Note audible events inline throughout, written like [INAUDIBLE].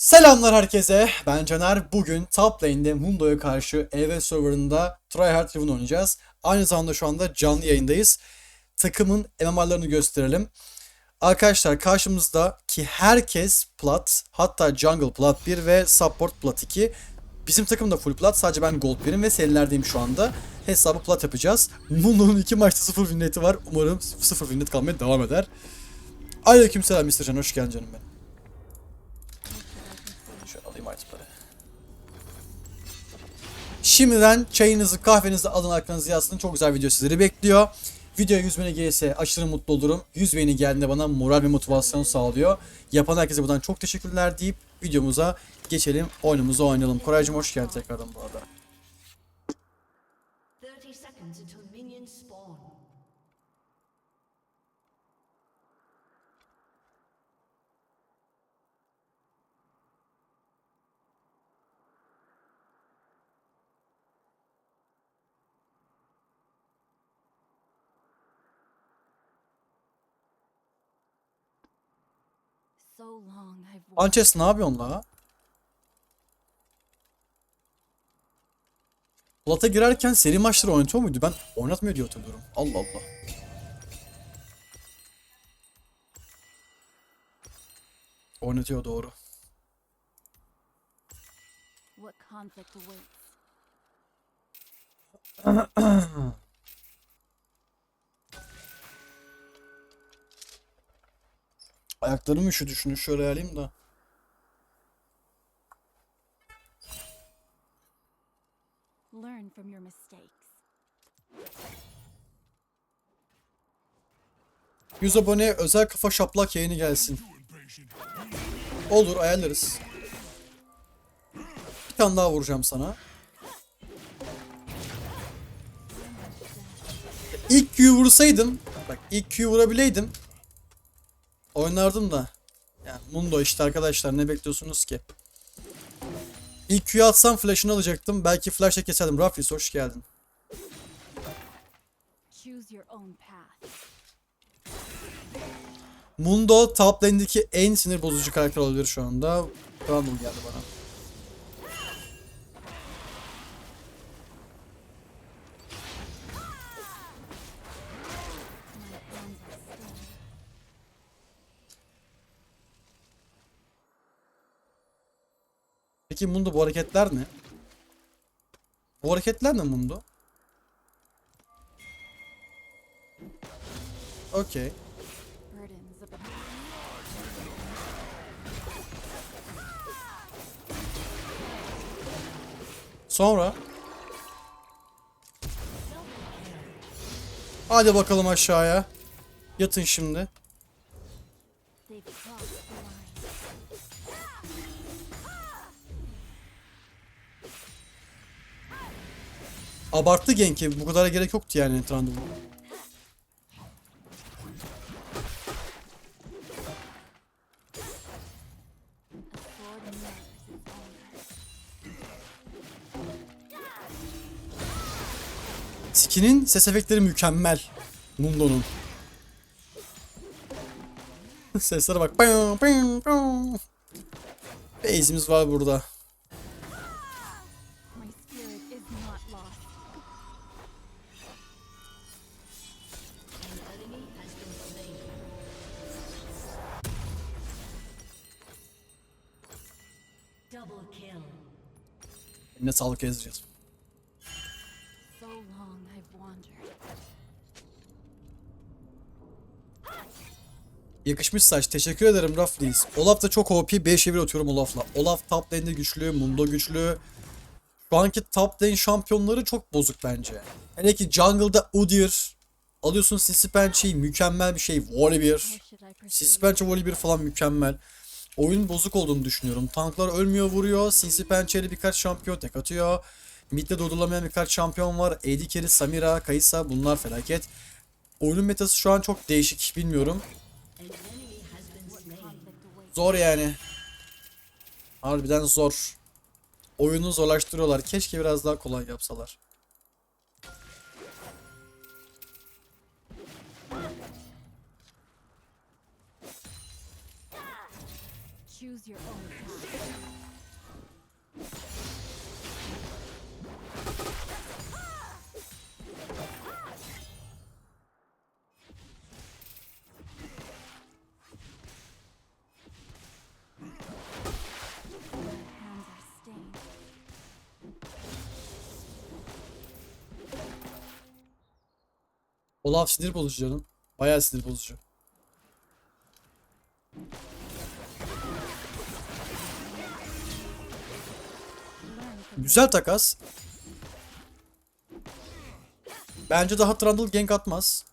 Selamlar herkese. Ben Caner. Bugün top lane'de Mundo'ya karşı EV serverında Tryhard Riven oynayacağız. Aynı zamanda şu anda canlı yayındayız. Takımın MMR'larını gösterelim. Arkadaşlar karşımızda ki herkes plat, hatta jungle plat 1 ve support plat 2. Bizim takım da full plat. Sadece ben gold 1'im ve serilerdeyim şu anda. Hesabı plat yapacağız. Mundo'nun iki maçta 0 winneti var. Umarım 0 winnet kalmaya devam eder. Aleykümselam Mr. Can. Hoş geldin canım benim. Şimdiden çayınızı kahvenizi alın aklınızı yazsın. Çok güzel video sizleri bekliyor. Videoya 100 beğeni gelirse aşırı mutlu olurum. 100 beğeni geldiğinde bana moral ve motivasyon sağlıyor. Yapan herkese buradan çok teşekkürler deyip videomuza geçelim. Oyunumuzu oynayalım. Koraycığım hoş geldin tekrardan bu arada. Anches ne yapıyorsun la? Plat'a girerken seri maçları oynatıyor muydu? Ben oynatmıyor diye hatırlıyorum. Allah Allah. Oynatıyor doğru. what conflict awaits. [CLEARS THROAT] Ayaklarım üşüdü şunu şöyle alayım da. Learn from your mistakes. 100 abone özel kafa şaplak yayını gelsin. Olur ayarlarız. Bir tane daha vuracağım sana. İlk Q'yu vursaydım, bak ilk Q'yu vurabileydim. Oynardım da. Yani Mundo işte arkadaşlar ne bekliyorsunuz ki? İlk Q'yu atsam flash'ını alacaktım. Belki flash'la keserdim. Rafis hoş geldin. Mundo top lane'deki en sinir bozucu karakter olabilir şu anda. Randall geldi bana. Peki Mundo bu hareketler ne? Bu hareketler ne Mundo? Okey. Sonra? Hadi bakalım aşağıya. Yatın şimdi. Abarttı genki. Bu kadar gerek yoktu yani owner. Skin'in ses efektleri mükemmel. Mundo'nun. [LAUGHS] Seslere bak. Base'imiz var burada. I've wandered. Yakışmış saç. Teşekkür ederim Raflis. Olaf da çok OP. 5 1 atıyorum Olaf'la. Olaf top lane'de güçlü. Mundo güçlü. Şu anki top lane şampiyonları çok bozuk bence. Hele ki jungle'da Udyr. Alıyorsun Sisipench'i mükemmel bir şey. Volibear. How should I proceed? Sisipench'e Volibear falan mükemmel. Oyun bozuk olduğunu düşünüyorum. Tanklar ölmüyor vuruyor. Sisipench'e birkaç şampiyon tek atıyor. Mid'de durdurulamayan birkaç şampiyon var. AD Carry, Samira, Kaysa bunlar felaket. Oyunun metası şu an çok değişik bilmiyorum. Zor yani. Harbiden zor. Oyunu zorlaştırıyorlar. Keşke biraz daha kolay yapsalar. Choose your own. Olaf sinir bozucu canım. Bayağı sinir bozucu. Güzel takas. Bence daha Trundle gank atmaz.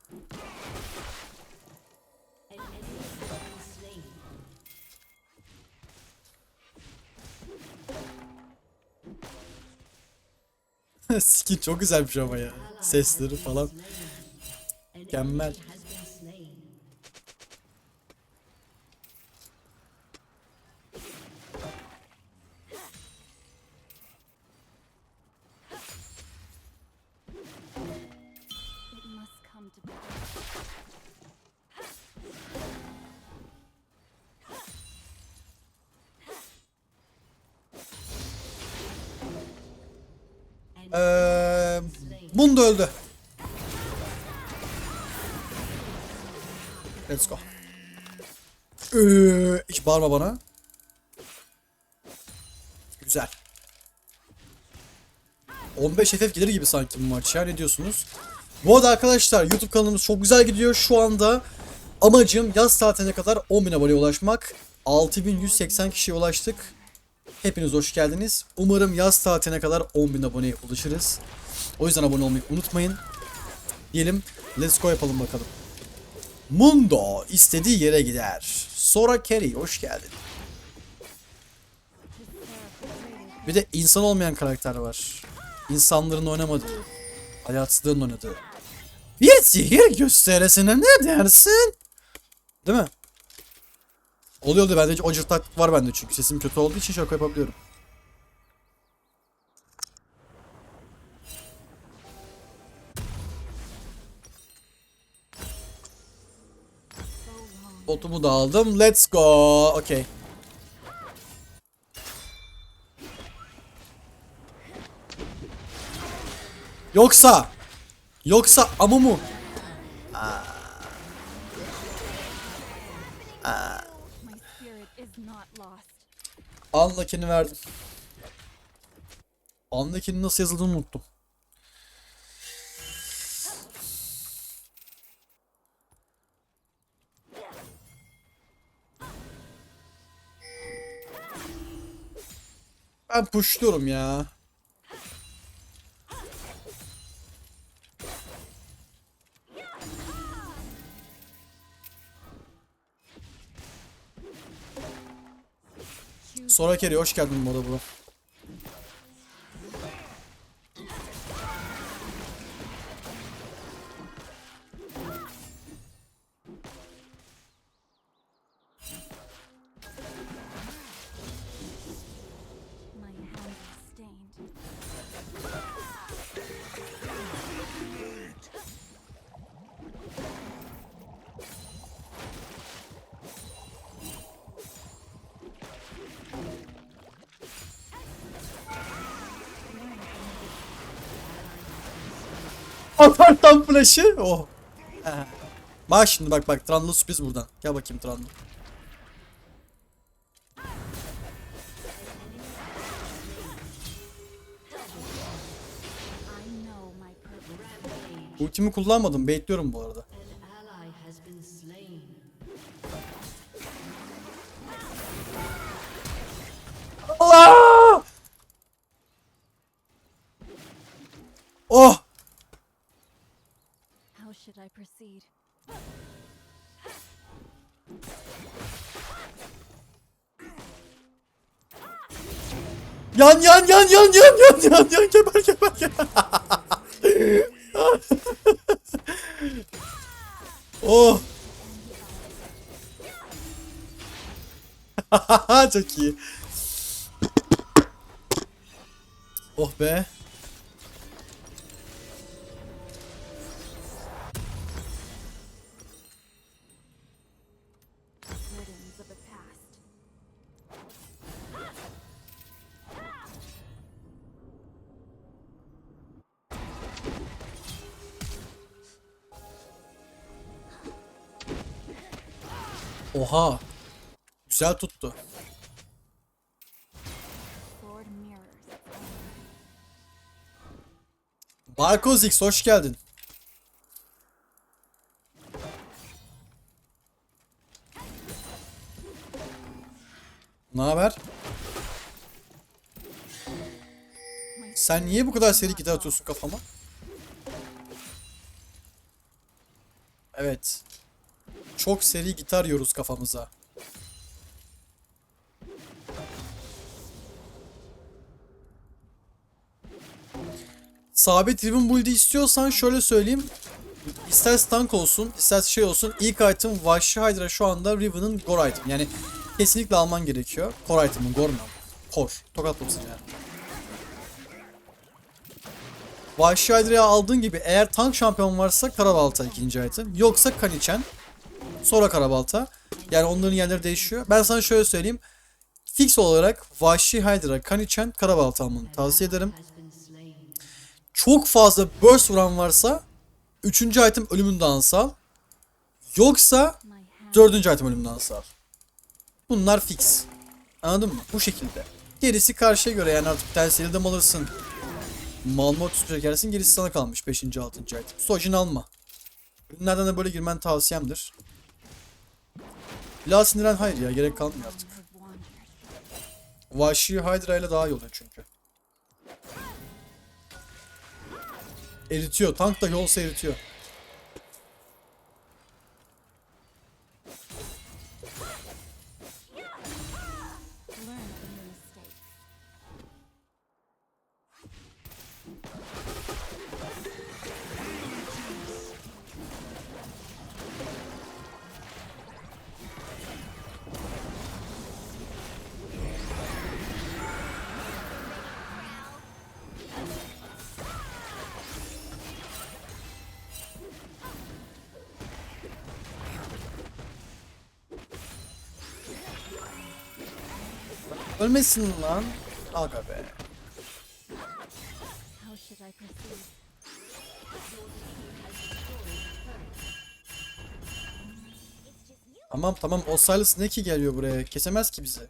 [LAUGHS] Skin çok güzelmiş ama ya. Sesleri falan. An Mükemmel. Mundo öldü. Let's go. Ee, hiç bağırma bana. Güzel. 15 FF gelir gibi sanki bu maç ya ne diyorsunuz? Bu arada arkadaşlar YouTube kanalımız çok güzel gidiyor. Şu anda amacım yaz tatiline kadar 10.000 aboneye ulaşmak. 6180 kişiye ulaştık. Hepiniz hoş geldiniz. Umarım yaz tatiline kadar 10.000 aboneye ulaşırız. O yüzden abone olmayı unutmayın. Diyelim let's go yapalım bakalım. Mundo istediği yere gider. Sora Carey hoş geldin. Bir de insan olmayan karakter var. İnsanların oynamadığı, hayatsızlığın oynadığı. Bir sihir gösterisine ne dersin? Değil mi? Oluyor oluyor bende o cırtlak var bende çünkü sesim kötü olduğu için şaka yapabiliyorum. Botumu da aldım. Let's go. Okay. Yoksa Yoksa spirit is not lost. Unlucky'ni verdim. Unlucky'nin nasıl yazıldığını unuttum. Ben pushluyorum ya. Sonra Kerry hoş geldin arada bro. Atartan flash'ı. Oh. Bak şimdi bak bak Trundle sürpriz buradan. Gel bakayım Trundle. Ultimi kullanmadım. Bekliyorum bu arada. Yan yan yan yan yan yan yan yan geber geber geber. oh. [LAUGHS] Çok iyi. Oh be. Oha. Güzel tuttu. Barkozix hoş geldin. Ne haber? Sen niye bu kadar seri gitar atıyorsun kafama? Evet. Çok seri gitar yiyoruz kafamıza. Sabit Ribbon Build'i istiyorsan şöyle söyleyeyim. İsterse tank olsun, isterse şey olsun. İlk item Vahşi Hydra şu anda Riven'ın core item. Yani kesinlikle alman gerekiyor. Core item'ın, core mu? Core. Tokatlamışsın yani. Vahşi Hydra'yı aldığın gibi eğer tank şampiyon varsa Karabalta ikinci item. Yoksa Kanichen. Sonra Karabalta. Yani onların yerleri değişiyor. Ben sana şöyle söyleyeyim. Fix olarak Vahşi Hydra, Kanichen, Karabalta almanı tavsiye ederim. Çok fazla burst vuran varsa üçüncü item ölümünden sal. Yoksa My hand dördüncü item ölümünden sal. Bunlar fix. Anladın mı? Bu şekilde. Gerisi karşıya göre yani artık terseli de alırsın? Malmot çekersin gerisi sana kalmış 5. 6. item. Sojin alma. Ürünlerden de böyle girmen tavsiyemdir. La sindiren hayır ya gerek kalmıyor artık. Vahşi Hydra ile daha iyi oluyor çünkü. Eritiyor. Tank da yolsa eritiyor. Ölmesin lan. Aga be. Tamam tamam o Silas ne ki geliyor buraya? Kesemez ki bizi.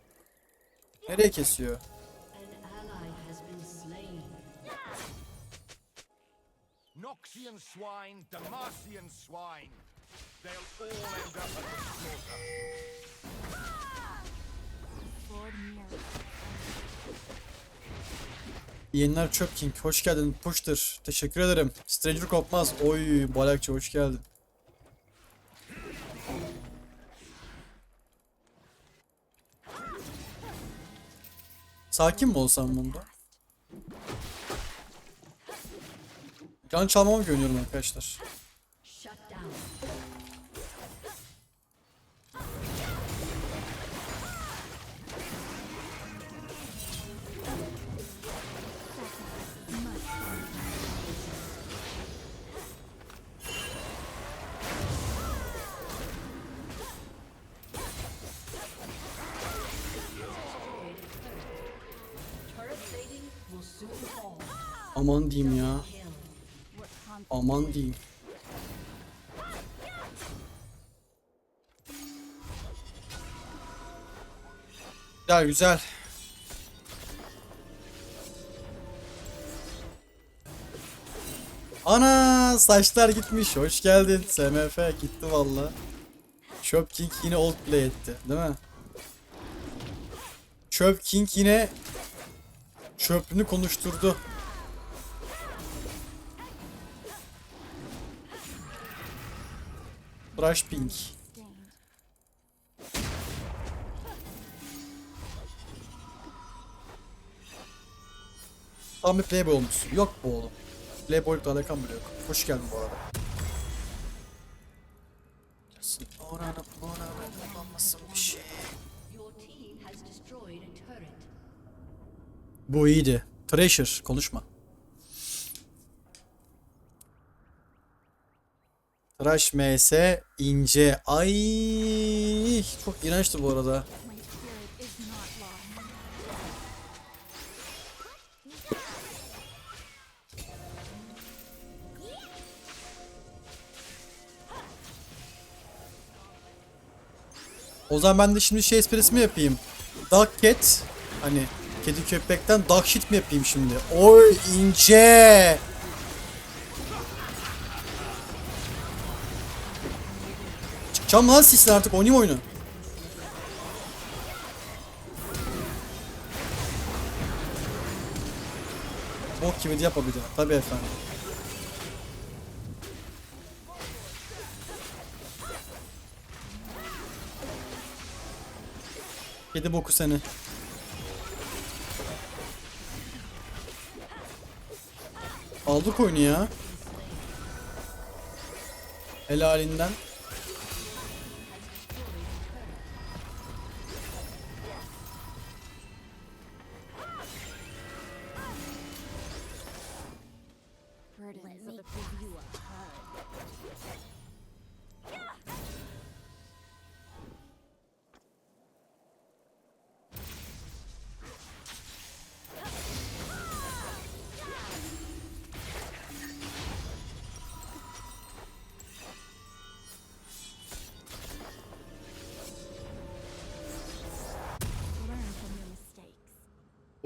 Nereye kesiyor? Noxian swine, Demacian swine. They'll all end up at the slaughter. Yeniler Çöp King. Hoş geldin. Push'tır. Teşekkür ederim. Stranger kopmaz. Oy Balakçı hoş geldin. Sakin mi olsam bunda? Can çalmama güveniyorum arkadaşlar. Aman diyeyim ya. Aman diyeyim. Ya güzel. Ana saçlar gitmiş. Hoş geldin. SMF gitti valla. Çöp King yine old play etti. Değil mi? Çöp King yine çöplünü konuşturdu. Brush Pink. Tam bir playboy olmuşsun. Yok bu oğlum. Playboylukla alakam bile yok. Hoş geldin bu arada. Oranı buranı olmasın bir şey. Bu iyiydi. Treasure konuşma. Trash MS ince. Ay çok iğrençti bu arada. O zaman ben de şimdi şey esprisi mi yapayım? Duck cat. Hani kedi köpekten duck shit mi yapayım şimdi? Oy ince. Mı lan sisler artık oynayayım oyunu. Bok gibi de yapabiliyor. Tabii efendim. Kedi boku seni. Aldık oyunu ya. Helalinden.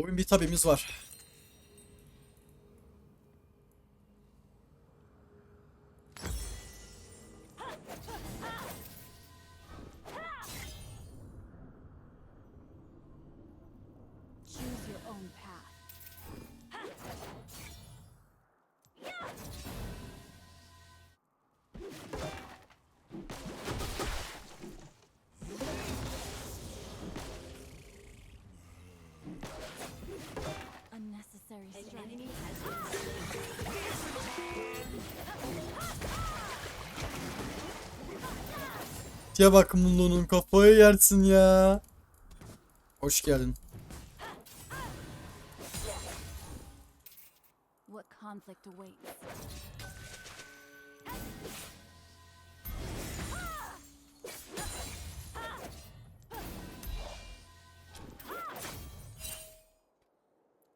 Oyun bir tabimiz var. Choose your own path. Ya bak Mundo'nun kafayı yersin ya. Hoş geldin.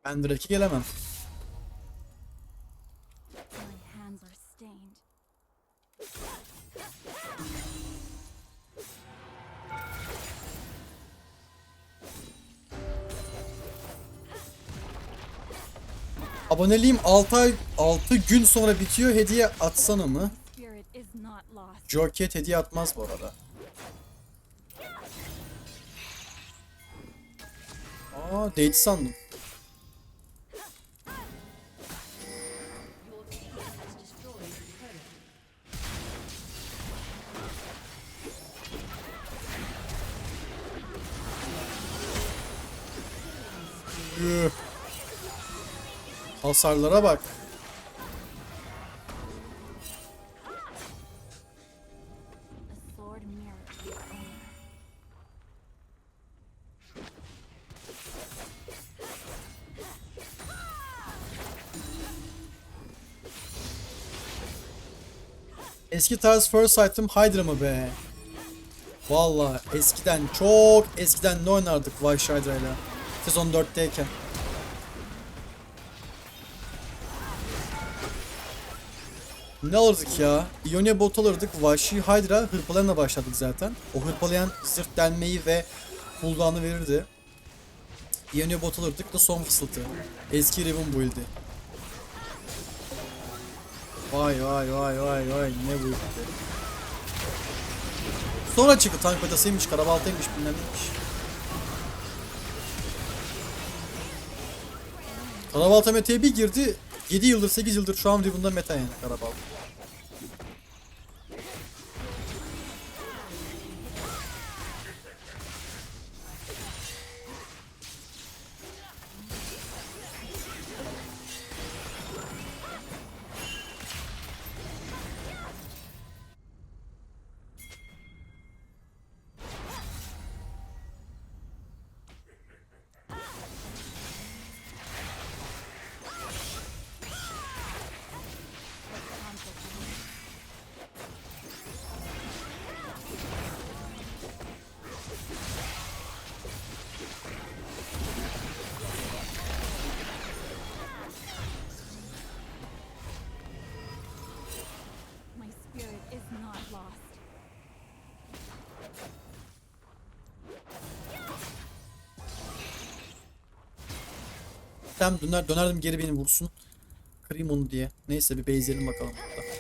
Ben direkt gelemem. Aboneliğim 6 ay 6 gün sonra bitiyor. Hediye atsana mı? Joket hediye atmaz bu arada. Aa date sandım. Your Hasarlara bak. Eski tarz first item Hydra mı be? Valla eskiden çok eskiden ne oynardık Vahşi Hydra'yla. Sezon 4'teyken. Ne alırdık ya? Ionia bot alırdık. Vahşi Hydra hırpalarına başladık zaten. O hırpalayan zırh delmeyi ve cooldown'ı verirdi. Ionia bot alırdık da son fısıltı. Eski Riven build'i. Vay vay vay vay vay ne bu? Sonra çıktı tank metasıymış, karabaltaymış bilmem neymiş. Karabalta meta'ya bir girdi. 7 yıldır 8 yıldır şu an Riven'da meta yani karabalta. Tam döner, dönerdim geri beni vursun. Kırayım onu diye. Neyse bir base'leyelim bakalım burada.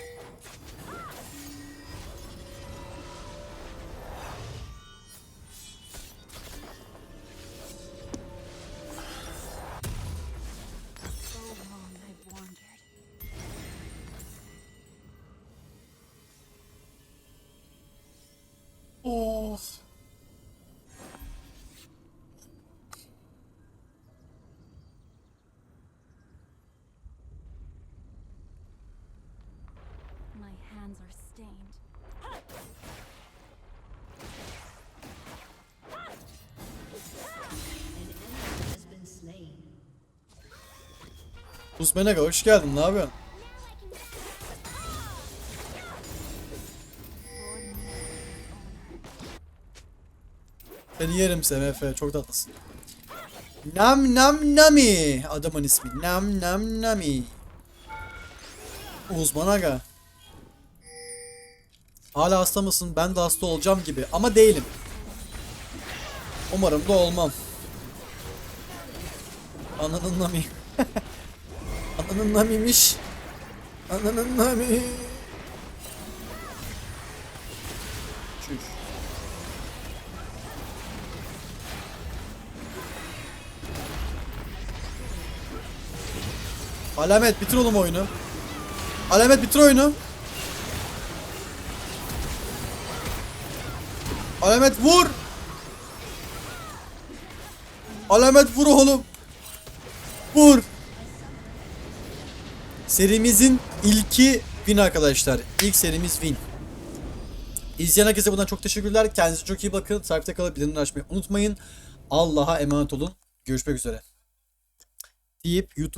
Uzmenega hoş geldin. Ne yapıyorsun? Seni yerim SMF. Çok tatlısın. Nam nam nami. Adamın ismi. Nam nam nami. Uzman aga. Hala hasta mısın? Ben de hasta olacağım gibi. Ama değilim. Umarım da olmam. Ananın nami. [LAUGHS] Ananın namiymiş. Ananın nami. Çüş. Alamet bitir oğlum oyunu. Alamet bitir oyunu. Alamet vur. Alamet vur oğlum. Vur. Serimizin ilki win arkadaşlar. İlk serimiz win. İzleyen herkese buradan çok teşekkürler. Kendinize çok iyi bakın. Takipte kalıp bildirimleri açmayı unutmayın. Allah'a emanet olun. Görüşmek üzere. Deyip YouTube